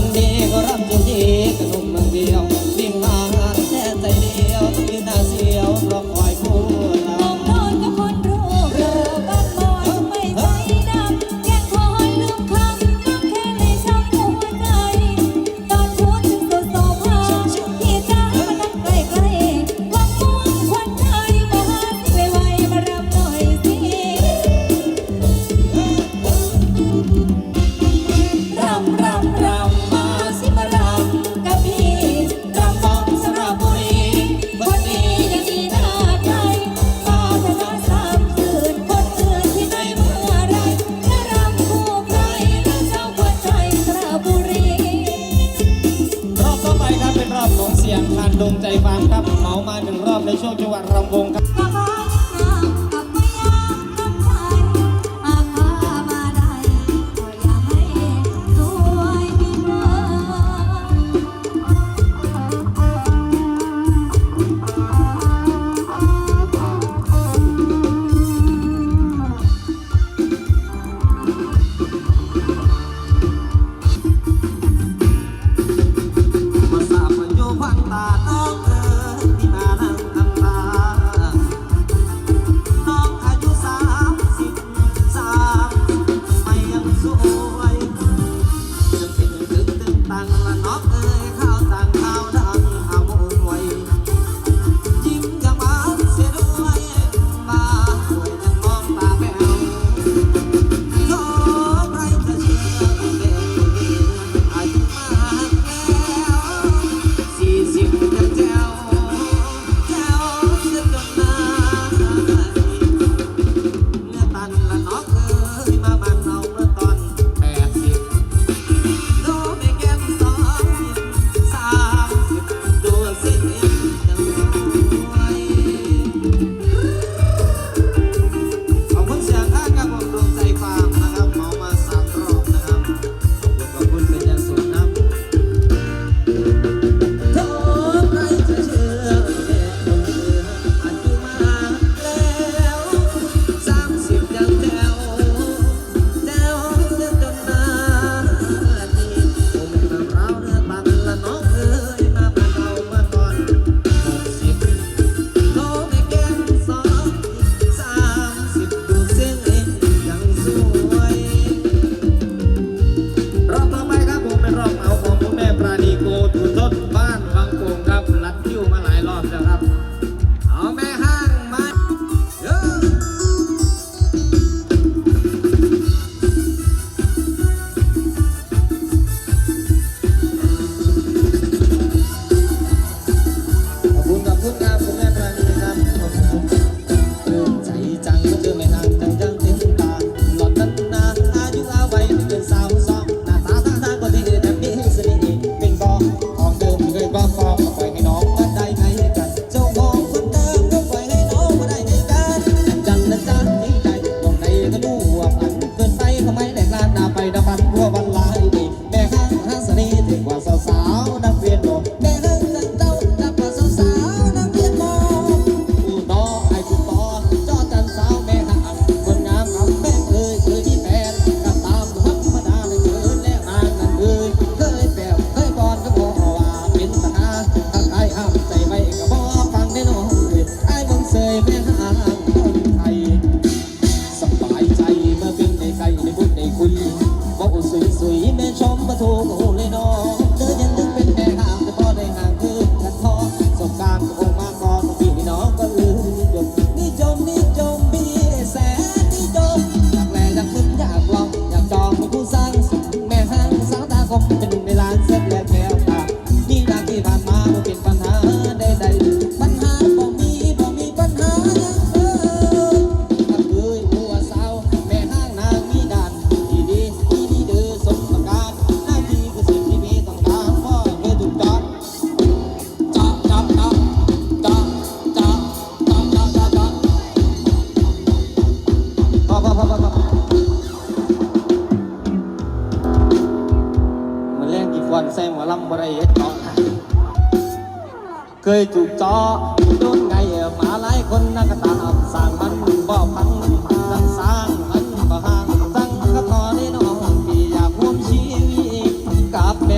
வந்தே จอดไงมาหลายคนนักตาสร้งมันบ่พังทั้งสร้างมันบ่ห่งทั้งกระทอน่งพี่อยากร่วมชีวิตกับ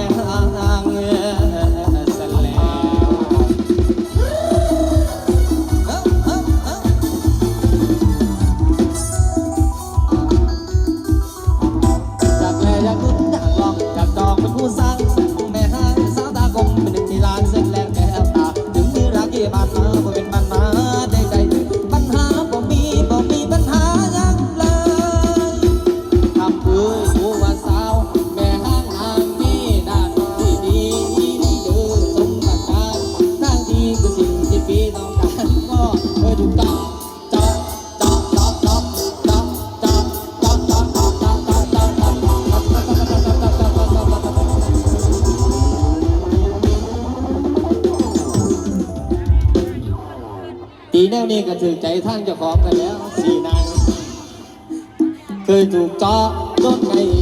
ตีแนวนี้ก็ถือใจท่านเจ้าของกัแล้วสี่นายเคยถูกจ้อต้นไก่